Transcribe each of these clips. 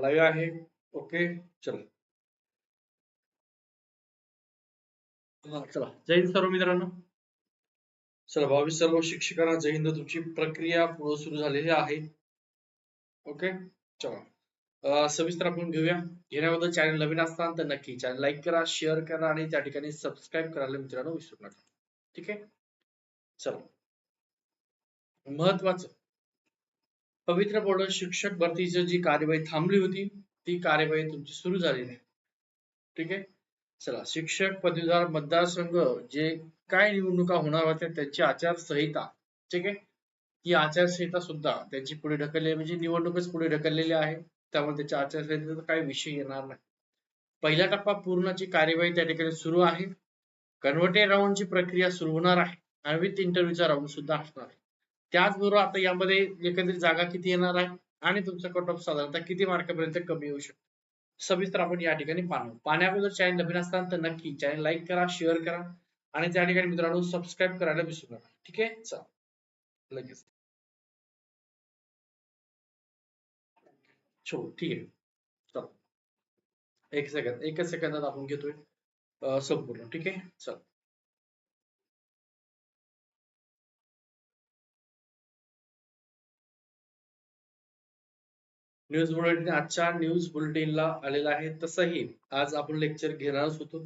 Live आहे okay चला। चला। जय हिंद सर्व मित्रांनो। चला भावी सर्व शिक्षकांना जय हिंद. तुमची प्रक्रिया पुढे सुरू झालेली आहे. ओके चला. सविस्तर आपण घेऊया. घेण्याबद्दल चॅनल नवीन असताना तर नक्की चॅनल लाईक करा शेअर करा आणि त्या ठिकाणी सबस्क्राईब करायला मित्रांनो विसरू नका. ठीक आहे? चला. महत्वाचं. पवित्र बोर्ड शिक्षक भरतीची जी कार्यवाही थांबली होती ती कार्यवाही तुमची सुरू झाली नाही. ठीक आहे? चला शिक्षक पदवीधर मतदारसंघ जे काय निवडणुका होणार होत्या त्यांची आचारसंहिता ठीक आहे? ही आचारसंहिता सुद्धा त्यांची पुढे ढकलली म्हणजे निवडणूकच पुढे ढकललेली आहे त्यामुळे त्याच्या आचारसंहितेचा काही विषय येणार नाही. पहिला टप्पा पूर्णची कार्यवाही त्या ठिकाणी सुरू आहे. कन्व्हर्टेड राऊंडची प्रक्रिया सुरू होणार आहे आणि विथ इंटरव्ह्यूचा राऊंड सुद्धा असणार आहे. त्याचबरोबर आता यामध्ये एकंदरीत जागा किती येणार आहे आणि तुमचा कट ऑफ साधारणतः किती मार्कापर्यंत कमी येऊ शकतो? सविस्तर आपण या ठिकाणी पाहू पाहण्याबद्दल चॅनल नवीन असताना तर नक्की चॅनल लाईक करा शेअर करा आणि त्या ठिकाणी मित्रांनो सबस्क्राईब करायला विसरू नका. ठीक आहे? चला. लगेच. छो ठीक आहे. चला. एक सेकंद एकच सेकंदात आपण घेतोय. संपूर्ण. ठीक आहे? चला. न्यूज बुलेटिन आजच्या न्यूज बुलेटिनला आलेला आहे. तसंही आज आपण लेक्चर घेणारच होतो.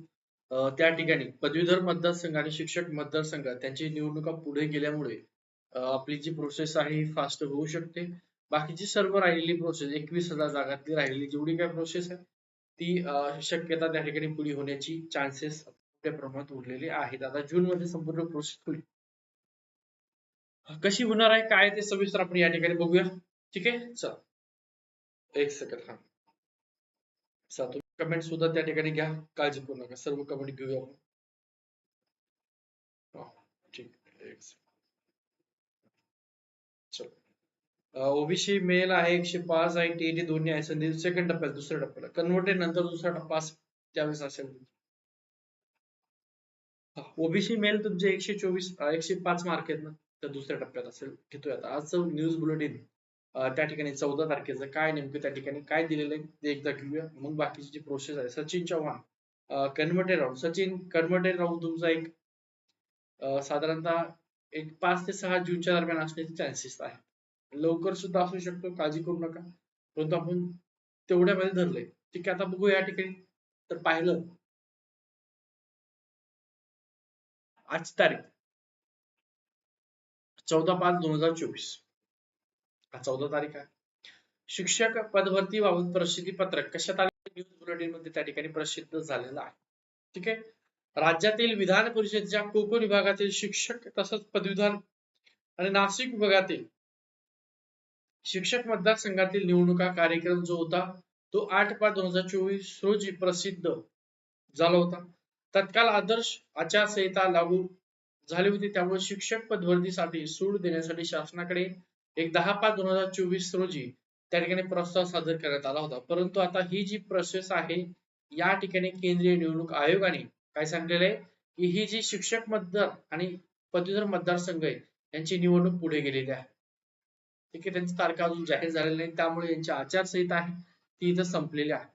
त्या ठिकाणी पदवीधर मतदारसंघ आणि शिक्षक मतदारसंघ त्यांची निवडणुका पुढे गेल्यामुळे आपली जी प्रोसेस आहे ही फास्ट होऊ शकते. बाकीची सर्व राहिलेली प्रोसेस एकवीस हजार जागातली राहिलेली जेवढी काय प्रोसेस आहे ती शक्यता त्या ठिकाणी पुढे होण्याची चान्सेस मोठ्या प्रमाणात उरलेले आहेत. आता जून मध्ये संपूर्ण प्रोसेस होईल. कशी होणार आहे काय ते सविस्तर आपण या ठिकाणी बघूया. ठीक आहे? चला. एक सेकंड हा. चला तुम्ही कमेंट सुद्धा त्या ठिकाणी घ्या. काळजी करू नका. सर्व कमेंट घेऊया आपण. ठीक. एक ओबीसी मेल आहे एकशे पाच आहे टीईटी दोन्ही आहे. संधी सेकंड टप्प्यात दुसऱ्या टप्प्याला. कन्व्हर्टेड नंतर दुसरा टप्पा त्यावेळेस असेल. ओबीसी मेल तुमचे एकशे चोवीस एकशे पाच मार्क आहेत ना तर दुसऱ्या टप्प्यात असेल. घेतोय आता. आजचं न्यूज बुलेटिन त्या ठिकाणी चौदा तारखेचं काय नेमकं त्या ठिकाणी काय दिलेलं आहे ते एकदा घेऊया मग बाकीची जी प्रोसेस आहे Sachin Chavan converted round Sachin converted round तुमचा एक साधारणतः एक पाच ते सहा जूनच्या दरम्यान असण्याचे चान्सेस आहे लवकर सुद्धा असू शकतो काळजी करू नका. परंतु आपण तेवढ्यामध्ये धरलंय. ठीक आहे आता बघू या ठिकाणी. तर पाहिलं. आजची तारीख. चौदा पाच दोन हजार चोवीस. चौदा तारीख आहे? शिक्षक पदभरती बाबत प्रसिद्धी पत्रक कशात आले? न्यूज बुलेटिनमध्ये त्या ठिकाणी प्रसिद्ध झालेलं आहे. ठीक आहे? राज्यातील विधान परिषदेच्या कोकण विभागातील शिक्षक तसंच पदवीधर आणि नाशिक विभागातील शिक्षक मतदारसंघातील निवडणुका कार्यक्रम जो होता तो आठ पाच दोन हजार चोवीस रोजी प्रसिद्ध झाला होता. तत्काल आदर्श आचारसंहिता लागू झाली होती. त्यामुळे शिक्षक पदभरतीसाठी सूट देण्यासाठी शासनाकडे एक दहा पाच दोन हजार चोवीस रोजी त्या ठिकाणी प्रस्ताव सादर करण्यात आला होता. परंतु आता ही जी प्रोसेस आहे या ठिकाणी केंद्रीय निवडणूक आयोगाने काय सांगलेलं आहे? की ही जी शिक्षक मतदार आणि पदवीधर मतदारसंघ आहे यांची निवडणूक पुढे गेलेली आहे. ठीक आहे त्यांची तारखा अजून जाहीर झालेली नाही त्यामुळे यांची आचारसंहिता आहे ती इथं संपलेली आहे.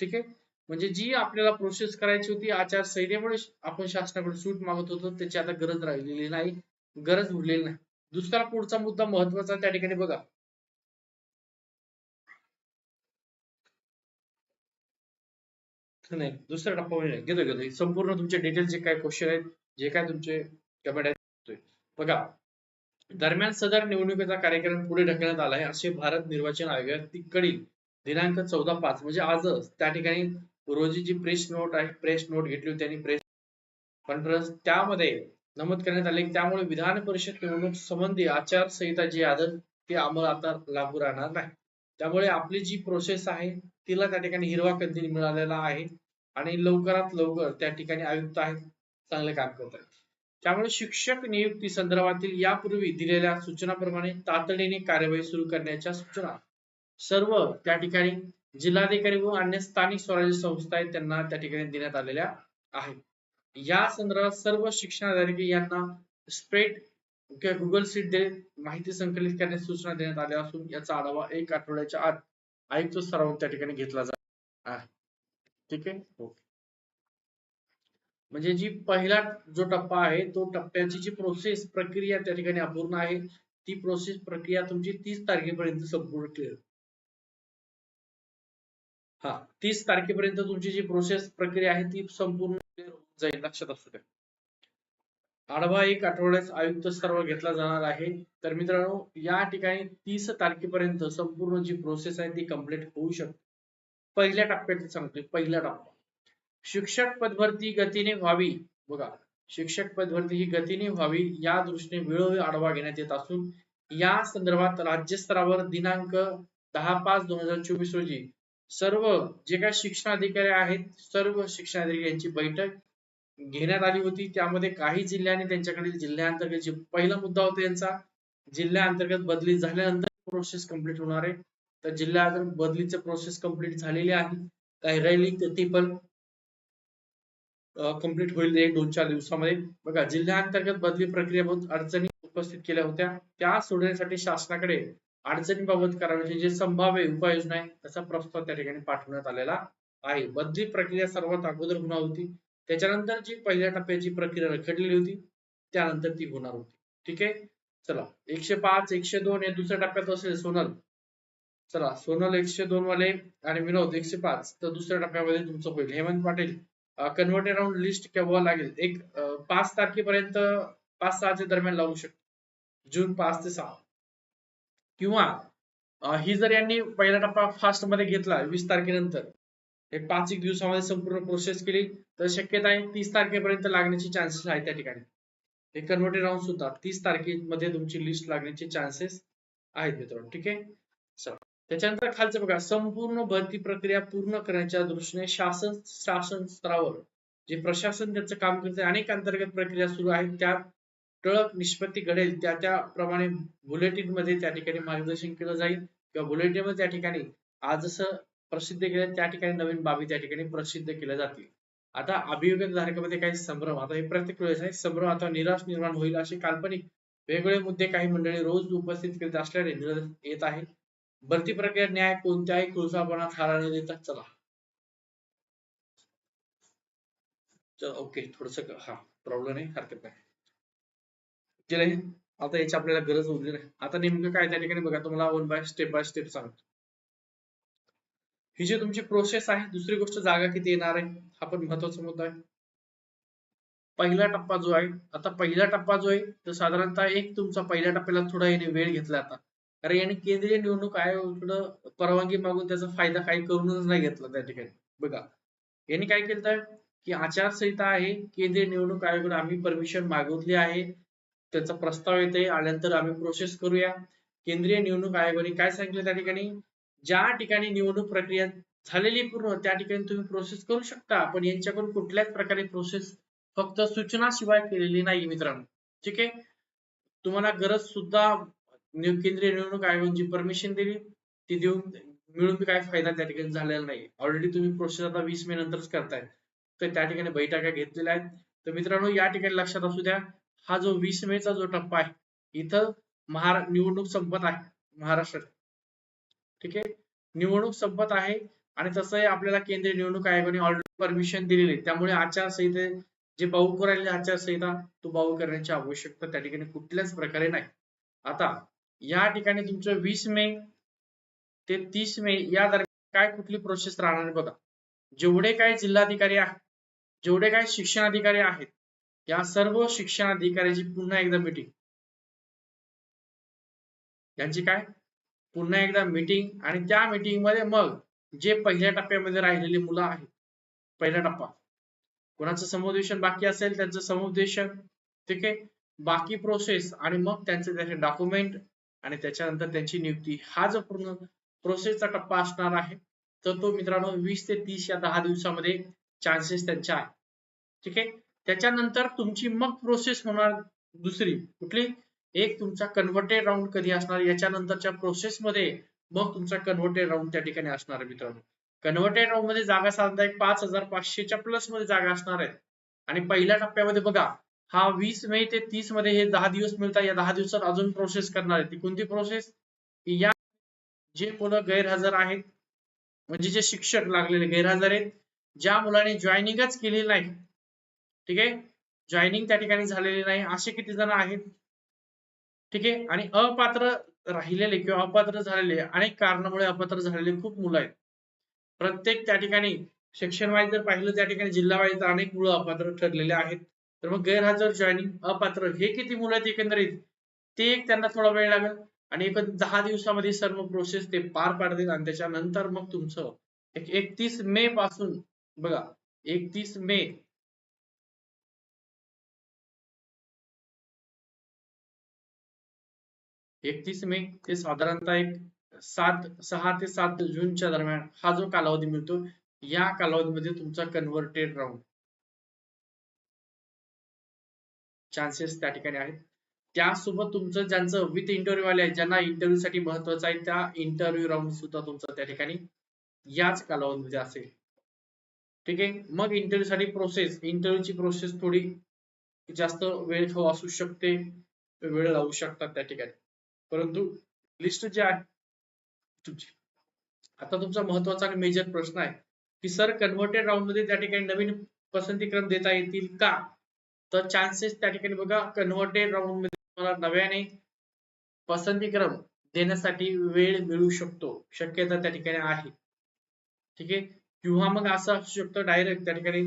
ठीक आहे? म्हणजे जी आपल्याला प्रोसेस करायची होती आचारसंहितेमुळे आपण शासनाकडे सूट मागत होतो त्याची आता गरज राहिलेली नाही. गरज उरलेली नाही. दुसरा पुढचा मुद्दा महत्त्वाचा त्या ठिकाणी बघा. नाही दुसरा टप्पा म्हणजे घेतो घेतो. संपूर्ण तुमचे डिटेल जे काय क्वेश्चन आहेत जे काय तुमचे कमेंट आहेत बघा दरम्यान सदर निवडणुकीचा कार्यक्रम पुढे ढकलण्यात आला आहे. असे भारत निर्वाचन आयोगाकडील दिनांक चौदा पाच म्हणजे आजच त्या ठिकाणी रोजी जी प्रेस नोट आहे प्रेस नोट घेतली होती त्यांनी प्रेस कॉन्फरन्स त्यामध्ये नमूद करण्यात आले. त्यामुळे विधान परिषद निवडणूक संबंधी आचारसंहिता जी आदत ती अंमल आता लागू राहणार नाही. त्यामुळे आपली जी प्रोसेस आहे तिला त्या ठिकाणी हिरवा कंदील मिळालेला आहे आणि लवकरात लवकर त्या ठिकाणी आयुक्त आहेत चांगले काम करत आहेत. त्यामुळे शिक्षक नियुक्ती संदर्भातील यापूर्वी दिलेल्या सूचनाप्रमाणे तातडीने कार्यवाही सुरू करण्याच्या सूचना सर्व त्या ठिकाणी जिल्हाधिकारी व अन्य स्थानिक स्वराज्य संस्था आहेत त्यांना त्या ठिकाणी देण्यात आलेल्या आहेत. या संदर्भात सर्व शिक्षणाधिकारी यांना स्प्रेड किंवा गुगल सीट दे माहिती संकलित करण्याची सूचना देण्यात आल्या असून याचा आढावा एक आठवड्याच्या आत आयुक्त सराव त्या ठिकाणी घेतला जात आहे. ठीक आहे? ओके. म्हणजे जी पहिला जो टप्पा आहे तो टप्प्याची जी प्रोसेस प्रक्रिया त्या ठिकाणी अपूर्ण आहे ती प्रोसेस प्रक्रिया तुमची तीस तारखेपर्यंत संपूर्ण क्लिअर हा तीस तारखेपर्यंत तुमची जी प्रोसेस प्रक्रिया आहे ती संपूर्ण जाईल लक्षात असू द्या. आढावा एक आठवड्यात आयुक्त स्तरावर घेतला जाणार आहे. तर मित्रांनो या ठिकाणी तीस तारखेपर्यंत संपूर्ण जी प्रोसेस आहे ती कंप्लीट होऊ शकते. पहिल्या टप्प्यात सांगतोय पहिला टप्पा शिक्षक पदभरती गतीने व्हावी. बघा शिक्षक पदभरती ही गतीने व्हावी या दृष्टीने वेळोवेळी आढावा घेण्यात येत असून या संदर्भात राज्यस्तरावर दिनांक दहा पाच दोन हजार चोवीस रोजी सर्व जे काही शिक्षणाधिकारी आहेत सर्व शिक्षणाधिकारी यांची बैठक घेण्यात आली होती. त्यामध्ये काही जिल्ह्यांनी त्यांच्याकडील जिल्ह्यांतर्गत जे पहिला मुद्दा होता यांचा जिल्ह्याअंतर्गत बदली झाल्यानंतर प्रोसेस कंप्लीट होणार आहे. तर जिल्ह्यात बदलीचे प्रोसेस कंप्लीट झालेली आहे. काही राहिली तर ती पण कंप्लीट होईल एक दोन चार दिवसामध्ये. बघा जिल्ह्याअंतर्गत बदली प्रक्रियेबाबत अडचणी उपस्थित केल्या होत्या. त्या सोडवण्यासाठी शासनाकडे अडचणीबाबत करावयाचे जे संभाव्य उपाययोजना आहे त्याचा प्रस्ताव त्या ठिकाणी पाठवण्यात आलेला आहे. बदली प्रक्रिया सर्वात अगोदर होणार होती. त्याच्यानंतर जी पहिल्या टप्प्याची प्रक्रिया रखडलेली होती त्यानंतर ती होणार होती. ठीक आहे? चला एकशे पाच एकशे दोन हे दुसऱ्या टप्प्यात असेल सोनल. चला सोनल एकशे दोन वाले आणि विनोद एकशे पाच. तर दुसऱ्या टप्प्यामध्ये तुमचं होईल. Hemant Patil convert around list केव्हा लागेल? एक पाच तारखेपर्यंत पाच सहाच्या दरम्यान लावू शकतो. जून पाच ते सहा. किंवा ही जर यांनी पहिला टप्पा फास्टमध्ये घेतला वीस तारखेनंतर एक पाच एक दिवसामध्ये संपूर्ण प्रोसेस केली. तर शक्यता आहे तीस तारखेपर्यंत लागण्याचे चान्सेस आहेत त्या ठिकाणी. हे कन्व्हर्टेड राहून सुद्धा तीस तारखेमध्ये तुमची लिस्ट लागण्याचे चान्सेस आहेत मित्रांनो ठीक आहे? चला. त्याच्यानंतर खालचं बघा संपूर्ण भरती प्रक्रिया पूर्ण करण्याच्या दृष्टीने शासन शासन स्तरावर जे प्रशासन त्याचं काम करते अनेक अंतर्गत प्रक्रिया सुरू आहेत. त्या टळक निष्पत्ती घडेल त्या त्याप्रमाणे बुलेटिनमध्ये त्या ठिकाणी मार्गदर्शन केलं जाईल. किंवा बुलेटिनमध्ये त्या ठिकाणी आज जसं प्रसिद्ध केले त्या ठिकाणी नवीन बाबी त्या ठिकाणी प्रसिद्ध केल्या जातील. आता अभियोगन धारकामध्ये काही संभ्रम आता हे प्रत्येक वेळेस आहे संभ्रम आता निराश निर्माण होईल असे काल्पनिक वेगवेगळे मुद्दे काही मंडळी रोज उपस्थित करीत असल्याने येत आहेत भरती प्रक्रिया न्याय कोणत्याही खुळसापणा थारा न देता चला ओके थोडस हा प्रॉब्लेम आहे हरकत नाही. केलं आता याची आपल्याला गरज उरली नाही आता नेमकं काय त्या ठिकाणी बघा तुम्हाला one by step by step सांगतो. ही जी तुमची प्रोसेस आहे दुसरी गोष्ट जागा किती येणार आहे हा पण महत्त्वाचा मुद्दा आहे. पहिला टप्पा जो आहे आता पहिला टप्पा जो आहे तर साधारणतः एक तुमचा पहिल्या टप्प्याला थोडा याने वेळ घेतला आता. कारण यांनी केंद्रीय निवडणूक आयोगाकडं परवानगी मागून त्याचा फायदा काही करूनच नाही घेतला त्या ठिकाणी. बघा यांनी काय केलं की आचारसंहिता आहे केंद्रीय निवडणूक आयोगाकडे आम्ही परमिशन मागितली आहे त्याचा प्रस्ताव येते आल्यानंतर आम्ही प्रोसेस करूया. केंद्रीय निवडणूक आयोगाने काय सांगितलं त्या ठिकाणी? ज्या ठिकाणी निवडणूक प्रक्रिया झालेली पूर्ण त्या ठिकाणी तुम्ही प्रोसेस करू शकता. पण यांच्याकडून कुठल्याच प्रकारे प्रोसेस फक्त सूचनाशिवाय केलेली नाही मित्रांनो. ठीक आहे? तुम्हाला गरज सुद्धा केंद्रीय निवडणूक आयोगाची परमिशन दिली ती देऊन मिळून काय फायदा त्या ठिकाणी झालेला नाही ऑलरेडी तुम्ही प्रोसेस आता वीस मे नंतरच करताय. तर त्या ठिकाणी बैठका घेतलेल्या आहेत. तर मित्रांनो या ठिकाणी लक्षात असू द्या हा जो वीस मेचा जो टप्पा आहे इथं महारा निवडणूक संपत आहे महाराष्ट्रात. ठीक आहे? निवडणूक संपत आहे आणि तसंही आपल्याला केंद्रीय निवडणूक आयोगाने ऑलरेडी परमिशन दिलेली आहे. त्यामुळे आचारसंहिते जे बाऊ करायला आचारसंहिता तो बाऊ करण्याची आवश्यकता त्या ठिकाणी कुठल्याच प्रकारे नाही. आता या ठिकाणी तुमचं वीस मे ते तीस मे या दरम्यान काय कुठली प्रोसेस राहणार बघा. जेवढे काय जिल्हाधिकारी आहेत जेवढे काय शिक्षण अधिकारी आहेत या सर्व शिक्षण अधिकाऱ्याची पुन्हा एकदा मीटिंग यांची काय? पुन्हा एकदा मीटिंग आणि त्या मीटिंगमध्ये मग जे पहिल्या टप्प्यामध्ये राहिलेली मुलं आहेत पहिला टप्पा. कोणाचं समुपदेशन बाकी असेल त्यांचं समुपदेशन ठीक आहे? बाकी प्रोसेस आणि मग त्यांचे त्याचे डॉक्युमेंट आणि त्याच्यानंतर त्यांची नियुक्ती. हा जो पूर्ण प्रोसेसचा टप्पा असणार आहे तर तो मित्रांनो वीस ते तीस या दहा दिवसामध्ये चान्सेस त्यांच्या आहे ठीक आहे? त्याच्यानंतर तुमची मग प्रोसेस होणार दुसरी. कुठली? एक तुमचा कन्व्हर्टेड राऊंड कधी असणार? याच्यानंतरच्या प्रोसेसमध्ये मग तुमचा कन्व्हर्टेड राऊंड त्या ठिकाणी असणार आहे मित्रांनो. कन्व्हर्टेड राऊंडमध्ये जागा साधारण एक पाच हजार पाचशेच्या प्लसमध्ये जागा असणार आहेत आणि पहिल्या टप्प्यामध्ये बघा हा वीस मे ते तीसमध्ये हे दहा दिवस मिळतात या दहा दिवसात अजून प्रोसेस करणार आहे. ती कोणती प्रोसेस या जे मुलं गैरहजर आहेत म्हणजे जे शिक्षक लागलेले गैरहजर आहेत ज्या मुलाने जॉईनिंगच केलेली नाही ठीक आहे? जॉईनिंग त्या ठिकाणी झालेली नाही. असे किती जण आहेत? ठीक आहे? आणि अपात्र राहिलेले किंवा अपात्र झालेले अनेक कारणामुळे अपात्र झालेले खूप मुलं आहेत. प्रत्येक त्या ठिकाणी सेक्शन वाईज जर पाहिलं त्या ठिकाणी जिल्हा वाईज अनेक मुलं अपात्र ठरलेले आहेत. तर मग गैरहजर जॉईनिंग अपात्र हे किती मुलं आहेत एकंदरीत? ते एक त्यांना थोडा वेळ लागेल. आणि एक दहा दिवसामध्ये सर्व प्रोसेस ते पार पाडतील आणि त्याच्यानंतर मग तुमचं एकतीस मे पासून बघा एकतीस मे एकतीस मे ते साधारणतः एक सात सहा ते सात जूनच्या दरम्यान हा जो कालावधी मिळतो या कालावधीमध्ये तुमचा कन्व्हर्टेड राऊंड चान्सेस त्या ठिकाणी आहेत. त्यासोबत तुमचं ज्यांचं विथ इंटरव्ह्यू आले आहे ज्यांना इंटरव्ह्यू साठी महत्वाचं आहे त्या इंटरव्ह्यू राऊंड सुद्धा तुमचा त्या ठिकाणी याच कालावधीमध्ये असेल. ठीक आहे? मग इंटरव्ह्यू साठी प्रोसेस इंटरव्ह्यूची प्रोसेस थोडी जास्त वेळ असू शकते वेळ लावू शकतात त्या ठिकाणी. परंतु लिस्ट जी आहे तुमची. आता तुमचा महत्त्वाचा आणि मेजर प्रश्न आहे की सर कन्व्हर्टेड राऊंडमध्ये त्या ठिकाणी नवीन पसंती क्रम देता येतील का? तर चान्सेस त्या ठिकाणी बघा कन्व्हर्टेड राऊंडमध्ये तुम्हाला नव्याने पसंती क्रम देण्यासाठी वेळ मिळू शकतो. शक्यता त्या ठिकाणी आहे. ठीक आहे? किंवा मग असं असू शकतं डायरेक्ट त्या ठिकाणी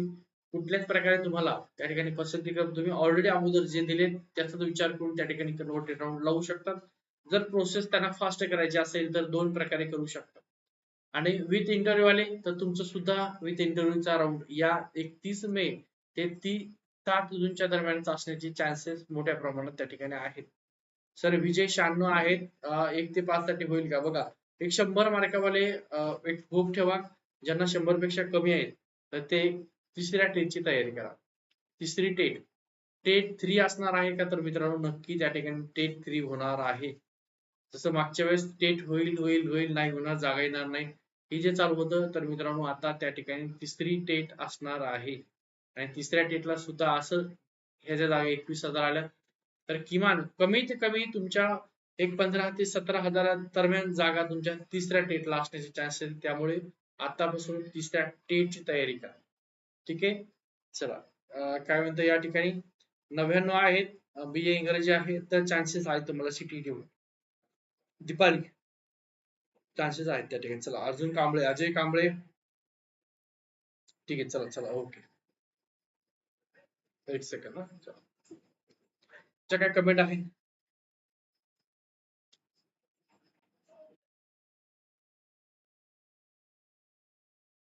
कुठल्याच प्रकारे तुम्हाला त्या ठिकाणी पसंती क्रम तुम्ही ऑलरेडी अगोदर जे दिले त्याचा विचार करून त्या ठिकाणी कन्व्हर्टेड राऊंड लावू शकतात. जर प्रोसेस त्यांना फास्ट करायची असेल तर दोन प्रकारे करू शकता आणि विथ इंटरव्ह्यू आले तर तुमचं सुद्धा विथ इंटरव्ह्यूचा राऊंड या एकतीस मे ते ती सात जूनच्या दरम्यान असण्याचे चान्सेस मोठ्या प्रमाणात त्या ठिकाणी आहेत. सर विजय शहाण्णव आहेत. एक ते पाच साठी होईल का? बघा एक शंभर मार्कावाले एक होप ठेवा ज्यांना शंभरपेक्षा कमी आहेत. तर ते तिसऱ्या टेटची तयारी करा. तिसरी टेट. टेट थ्री असणार आहे का? तर मित्रांनो नक्की त्या ठिकाणी टेट थ्री होणार आहे. जसं मागच्या वेळेस टेट होईल होईल होईल नाही होणार जागा येणार नाही हे जे चालू होतं तर मित्रांनो आता त्या ठिकाणी तिसरी टेट असणार आहे. आणि तिसऱ्या टेटला सुद्धा असं ह्याच्या जागा एकवीस हजार आल्या. तर किमान कमीत कमी तुमच्या एक पंधरा ते सतरा हजार दरम्यान जागा तुमच्या तिसऱ्या टेटला असण्याचे चान्सेस त्यामुळे आतापासून तिसऱ्या टेटची तयारी करा. ठीक आहे? चला. काय म्हणतो या ठिकाणी? नव्याण्णव आहेत. बी ए इंग्रजी आहे. तर चान्सेस आहेत तुम्हाला सिटी ठेवून दीपाली. चान्सेस आहेत त्या ठिकाणी. चला अर्जुन कांबळे अजय कांबळे. ठीक आहे चला चला ओके एक सेकंड काय कमेंट आहे?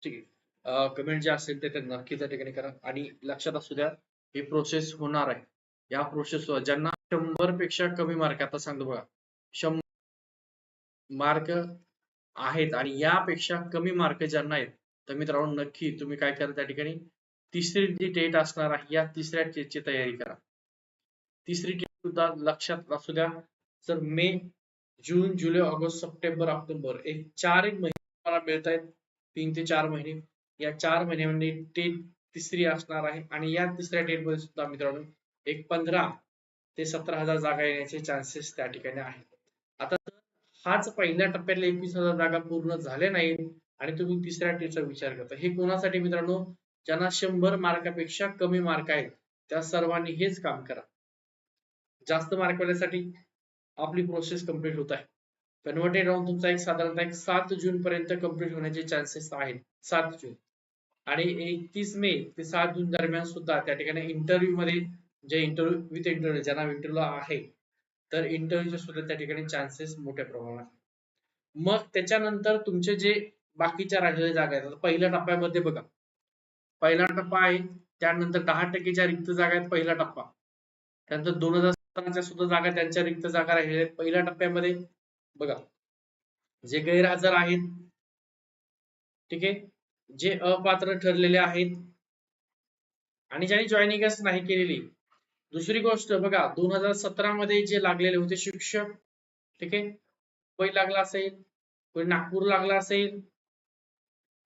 ठीक आहे. कमेंट जे असेल ते नक्की त्या ठिकाणी करा. आणि लक्षात असू द्या ही प्रोसेस होणार आहे. या प्रोसेस ज्यांना शंभरपेक्षा कमी मार्क आता सांगतो बघा. शंभर मार्क आहेत आणि यापेक्षा कमी मार्क ज्यांना आहेत तर मित्रांनो नक्की तुम्ही काय करा त्या ठिकाणी? तिसरी जी डेट असणार आहे या तिसऱ्या टेटची तयारी करा. तिसरी डेट सुद्धा लक्षात असू द्या. तर मे जून जुलै ऑगस्ट सप्टेंबर ऑक्टोबर एक चार एक महिने तुम्हाला मिळत आहेत तीन ते चार महिने. या चार महिन्यामध्ये टेट तिसरी असणार आहे आणि या तिसऱ्या टेटमध्ये सुद्धा मित्रांनो एक पंधरा ते सतरा हजार जागा येण्याचे चान्सेस त्या ठिकाणी आहेत. आता हाच पहिल्या टप्प्यातल्या एकवीस हजार जागा पूर्ण झाल्या नाहीत आणि तुम्ही तिसऱ्या टेटचा विचार करता. हे कोणासाठी मित्रांनो? ज्यांना शंभर मार्कापेक्षा कमी मार्क आहेत त्या सर्वांनी हेच काम करा. जास्त मार्क वाल्यासाठी आपली प्रोसेस कंप्लीट होत आहे. कन्व्हर्टेड राहून तुमचा एक साधारणतः एक सात जून पर्यंत कंप्लीट होण्याचे चान्सेस आहेत. सात जून. आणि एकतीस मे ते सात जून दरम्यान सुद्धा त्या ठिकाणी इंटरव्ह्यू मध्ये जे इंटरव्ह्यू विथ इंटरव्ह्यू ज्यांना इंटरव्ह्यू आहे तर इंटर्नचे सुद्धा त्या ठिकाणी चान्सेस मोठ्या प्रमाणात. मग त्याच्यानंतर तुमचे जे बाकीच्या राहिलेल्या जागा आहेत पहिल्या टप्प्यामध्ये बघा. पहिला टप्पा आहे त्यानंतर दहा टक्केच्या रिक्त जागा आहेत पहिला टप्पा. त्यानंतर दोन हजार सतराच्या सुद्धा जागा त्यांच्या रिक्त जागा राहिलेल्या आहेत पहिल्या टप्प्यामध्ये. बघा. जे गैरहजर आहेत ठीक आहे जे अपात्र ठरलेले आहेत आणि ज्यांनी जॉईनिंगच नाही केलेली दुसरी गोष्ट बघा दोन हजार सतरा मध्ये जे लागलेले होते शिक्षक ठीक आहे? मुंबई लागला असेल कोणी नागपूर लागला असेल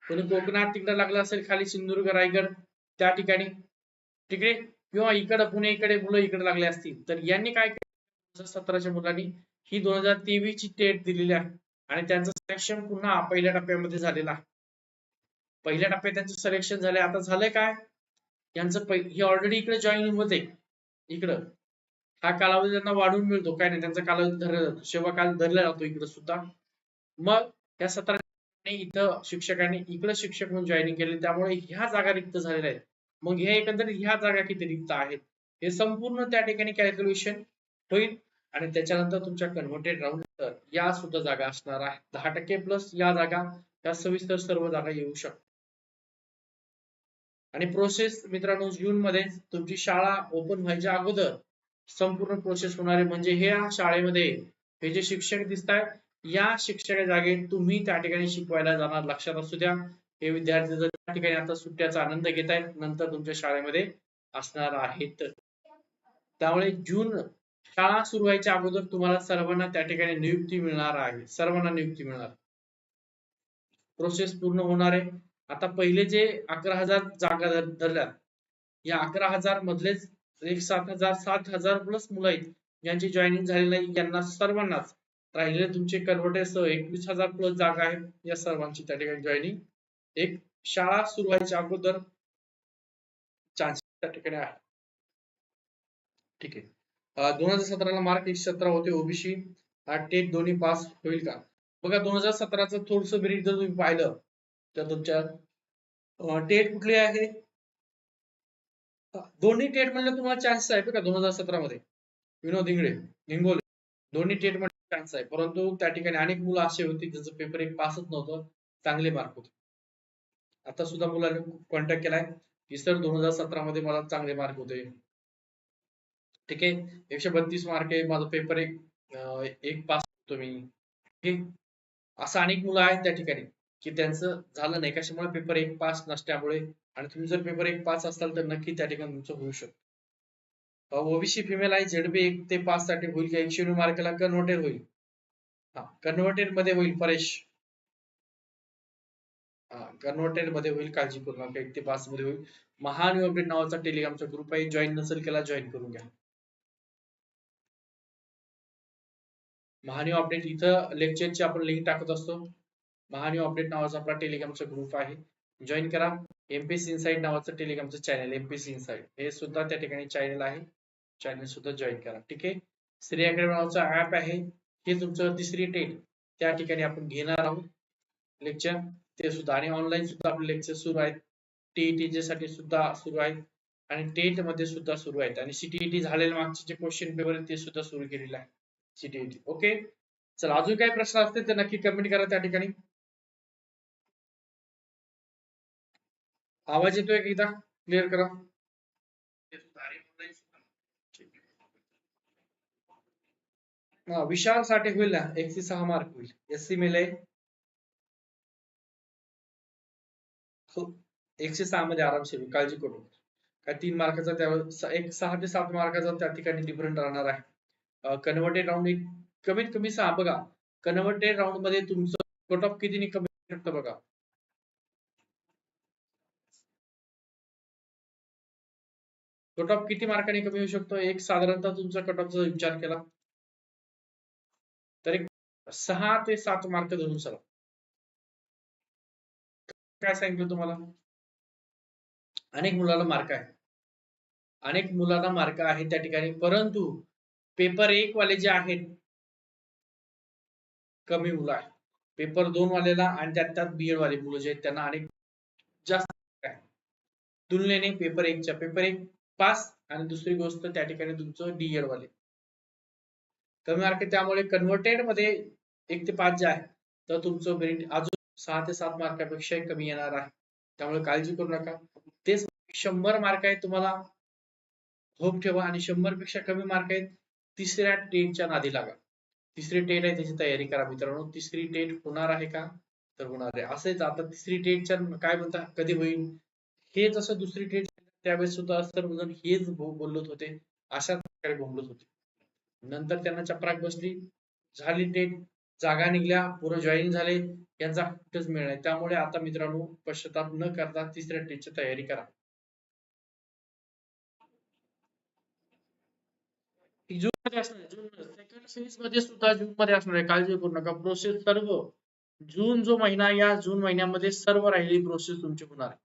कोणी कोकणात तिकडे लागला असेल खाली सिंधुदुर्ग रायगड त्या ठिकाणी ठीक आहे? किंवा इकडे पुणे इकडे मुलं इकडे लागले असतील तर यांनी काय केलं? सतराच्या मुलांनी ही दोन हजार तेवीस ची टेट दिलेली आहे आणि त्यांचं सिलेक्शन पुन्हा पहिल्या टप्प्यामध्ये झालेलं आहे. पहिल्या टप्प्यात त्यांचं सिलेक्शन झालंय. आता झालंय काय? यांचं पै- हे ऑलरेडी इकडे जॉईन होते. इकडं. हा कालावधी त्यांना वाढून मिळतो. काय नाही त्यांचा कालावधी धरला जातो सेवा काल धरला जातो इकडे सुद्धा. मग त्या सत्राने इथं शिक्षकांनी इकडे शिक्षक म्हणून जॉईनिंग केले. त्यामुळे ह्या जागा रिक्त झालेल्या आहेत. मग हे एकंदरीत ह्या जागा किती रिक्त आहेत? हे संपूर्ण त्या ठिकाणी कॅल्क्युलेशन होईल. आणि त्याच्यानंतर तुमच्या कन्व्हर्टेड राऊंड या सुद्धा जागा असणार आहेत. दहा टक्के प्लस या जागा या सविस्तर सर्व जागा येऊ शकतात. आणि प्रोसेस मित्रांनो जून मध्ये तुमची शाळा ओपन व्हायच्या अगोदर संपूर्ण प्रोसेस होणार आहे म्हणजे ह्या शाळेमध्ये हे जे शिक्षक दिसत आहेत या शिक्षक जागेत तुम्ही त्या ठिकाणी शिकवायला जाणार. लक्षात असू द्या हे विद्यार्थी जर त्या ठिकाणी आता सुट्ट्याचा आनंद घेत आहेत नंतर तुमच्या शाळेमध्ये असणार आहेत. त्यामुळे जून शाळा सुरू व्हायच्या अगोदर तुम्हाला सर्वांना त्या ठिकाणी नियुक्ती मिळणार आहे. सर्वांना नियुक्ती मिळणार. प्रोसेस पूर्ण होणार आहे. आता पहिले जे अकरा हजार जागा धरल्या या अकरा हजार मधलेच एक सात हजार सात हजार प्लस मुलं आहेत ज्यांची जॉईनिंग झालेली नाही यांना सर्वांनाच राहिलेले तुमचे कन्व्हर्टर सह एकवीस हजार प्लस जागा आहे या सर्वांची त्या ठिकाणी जॉईनिंग एक शाळा सुरू व्हायच्या अगोदर चान्स त्या ठिकाणी आहे. ठीक आहे. दोन हजार सतराला मार्क एकशे सतरा होते ओबीसी टेट दोन्ही पास होईल का? बघा दोन हजार सतराचं थोडस ब्रिज जर तुम्ही पाहिलं तर तुमच्या टेट कुठली आहे? दोन्ही टेट म्हणजे तुम्हाला चान्स आहे का दोन हजार सतरा मध्ये विनोद इंगळे निंगोले दोन्ही टेटमध्ये चान्स आहे. परंतु त्या ठिकाणी अनेक मुलं असे होती ज्यांचं पेपर एक पासच नव्हतं चांगले मार्क होते. आता सुद्धा मुलांनी कॉन्टॅक्ट केलाय. की सर दोन हजार सतरा मध्ये मला चांगले मार्क होते. ठीक आहे? एकशे बत्तीस मार्क आहे. माझा पेपर एक एक पास होतो मी. ठीक असं अनेक मुलं आहेत त्या ठिकाणी. की त्यांचं झालं नाही. कशामुळे पेपर एक पास नसल्यामुळे आणि तुम्ही जर पेपर एक पास असाल तर नक्की त्या ठिकाणी तुमचं होऊ शकतं. ओबीसी फिमेल आहे झेडबी एक ते पाच साठी होईल का एकशे मार्केला कन्व्हर्टेड होईल. हा कन्व्हर्टेडमध्ये होईल परेश. हा कन्व्हर्टेडमध्ये होईल काळजी करू नका एक ते पाच मध्ये होईल. महान अपडेट नावाचा टेलिग्रामचा ग्रुप आहे. जॉईन नसेल केला जॉईन करून घ्या. महान्यू अपडेट इथं लेक्चरची आपण लिंक टाकत असतो. महान्यू अपडेट नावाचा आपला टेलिग्रामचा ग्रुप आहे. जॉईन करा. एमपीसी इनसाईड नावाचं टेलिग्रामचं चॅनल एमपीसी इनसाईड हे सुद्धा त्या ठिकाणी चॅनल आहे. चॅनल सुद्धा जॉईन करा. ठीक आहे? श्री अकॅडमी नावाचं ऍप आहे. हे तुमचं तिसरी टेट त्या ठिकाणी आपण घेणार आहोत. लेक्चर ते सुद्धा. आणि ऑनलाईन सुद्धा आपले लेक्चर सुरू आहेत. टीईटी साठी सुद्धा सुरू आहेत. आणि टेटमध्ये सुद्धा सुरू आहेत. आणि सीटीईटी झालेले मागचे जे क्वेश्चन पेपर आहेत ते सुद्धा सुरू केलेले आहे सीटीईटी ओके चला अजून काही प्रश्न असतील तर नक्की कमेंट करा त्या ठिकाणी. आवाज येतोय एकदा? क्लिअर करा. हा, विशाल साठी होईल ना? एकशे सहा मार्क होईल. एस सी मेल आहे एकशे सहा मध्ये आरामशीर काळजी करू काय तीन मार्काचा त्यावेळेस एक सहा ते सात मार्काचा त्या ठिकाणी डिफरंट राहणार आहे. कन्व्हर्टेड राऊंड एक कमीत कमी सहा. बघा कन्व्हर्टेड राऊंडमध्ये तुमचं कट ऑफ किती कमी शकतं बघा. कट ऑफ किती मार्काने कमी होऊ शकतो? एक साधारणतः तुमचा कट ऑफचा विचार केला तर एक सहा ते सात मार्क धरून चला काय सांगितलं तुम्हाला? अनेक मुलाला मार्क आहे. अनेक मुलांना मार्क आहे त्या ठिकाणी परंतु पेपर एक वाले जे आहेत कमी मुलं आहेत. पेपर दोन वालेला आणि त्यात त्यात बीएड वाले मुलं जे आहेत त्यांना अनेक जास्त आहे तुलनेने पेपर एकच्या पेपर एक पास आणि दुसरी गोष्ट त्या ठिकाणी तुमचं डीएड वाले. कमी मार्क त्यामुळे कन्व्हर्टेडमध्ये एक ते पाच जे आहे तर तुमचं मेरिट अजून सहा ते सात मार्कापेक्षा कमी येणार आहे. त्यामुळे काळजी करू नका. तेच शंभर मार्क आहेत तुम्हाला. होप ठेवा आणि शंभरपेक्षा कमी मार्क आहेत तिसऱ्या टेटच्या नादी लागा. तिसरी टेट आहे त्याची तयारी करा मित्रांनो. तिसरी टेट होणार आहे का? तर होणार आहे. असेच आता तिसरी टेटच्या काय म्हणता कधी होईल? हे जसं दुसरी टेट त्यावेळेस सुद्धा सर्वजण हेच बोलत होते. अशा प्रकारे बोलत होते. नंतर त्यांना चपराक बसली. झाली टेट. जागा निघल्या. पुरं जॉईन झाले. यांचा कुठेच मिळ नाही. त्यामुळे आता मित्रांनो पश्चाताप न करता तिसऱ्या टेटची तयारी करा. जून मध्ये असणार जून सेकंड फेजमध्ये सुद्धा जून मध्ये असणार आहे. काळजी करू नका. प्रोसेस सर्व जून जो महिना या जून महिन्यामध्ये सर्व राहिलेली प्रोसेस तुमची होणार आहे.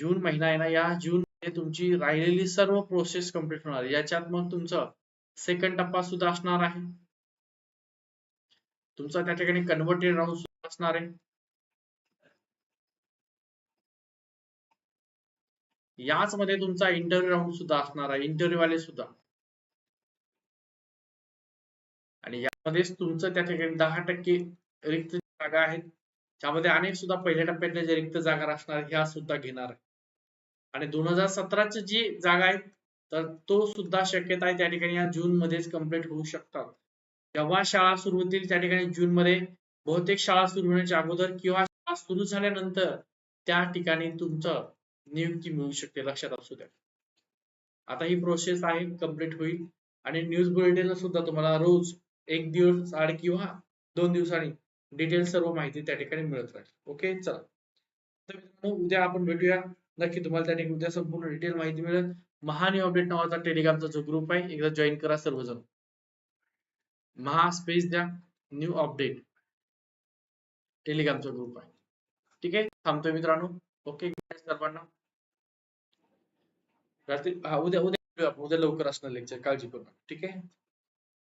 जून महिना आहे ना या जून मध्ये तुमची राहिलेली सर्व प्रोसेस कंप्लीट होणार याच्यात मग तुमचं सेकंड टप्पा सुद्धा असणार आहे. तुमचा त्या ठिकाणी कन्व्हर्टेड राऊंड सुद्धा असणार आहे. याच मध्ये तुमचा इंटरव्ह्यू राऊंड सुद्धा असणार आहे इंटरव्ह्यू वाले सुद्धा. आणि यामध्येच तुमचं त्या ठिकाणी दहा टक्के रिक्त जागा आहेत. त्यामध्ये अनेक सुद्धा पहिल्या टप्प्यातल्या ज्या रिक्त जागा असणार ह्या सुद्धा घेणार आहे. आणि दोन हजार सतराची जी जागा आहेत तर तो सुद्धा शक्यता आहे त्या ठिकाणी या जून मध्येच कंप्लीट होऊ शकतात. जेव्हा शाळा सुरू होतील त्या ठिकाणी जून मध्ये बहुतेक शाळा सुरू होण्याच्या अगोदर किंवा शाळा सुरू झाल्यानंतर त्या ठिकाणी तुमचं नियुक्ती मिळू शकते लक्षात असू द्या. आता ही प्रोसेस आहे कंप्लीट होईल. आणि न्यूज बुलेटिन सुद्धा तुम्हाला रोज एक दिवस आड किंवा दोन दिवसांनी डिटेल सर्व माहिती त्या ठिकाणी मिळत राहील. ओके चला. तर उद्या आपण भेटूया. नक्की तुम्हाला त्या ठिकाणी उद्या संपूर्ण डिटेल माहिती मिळेल. महान अपडेट नावाचा टेलिग्रामचा जो ग्रुप आहे एकदा जॉईन करा सर्वजण. महा स्पेस द्या न्यू अपडेट टेलिग्रामचा ग्रुप आहे. ठीक आहे? थांबतोय मित्रांनो. ओके सर्वांना. रात्री हा उद्या उद्या आपण. उद्या लवकर असणार लेक्चर काळजी करू नका ठीक आहे?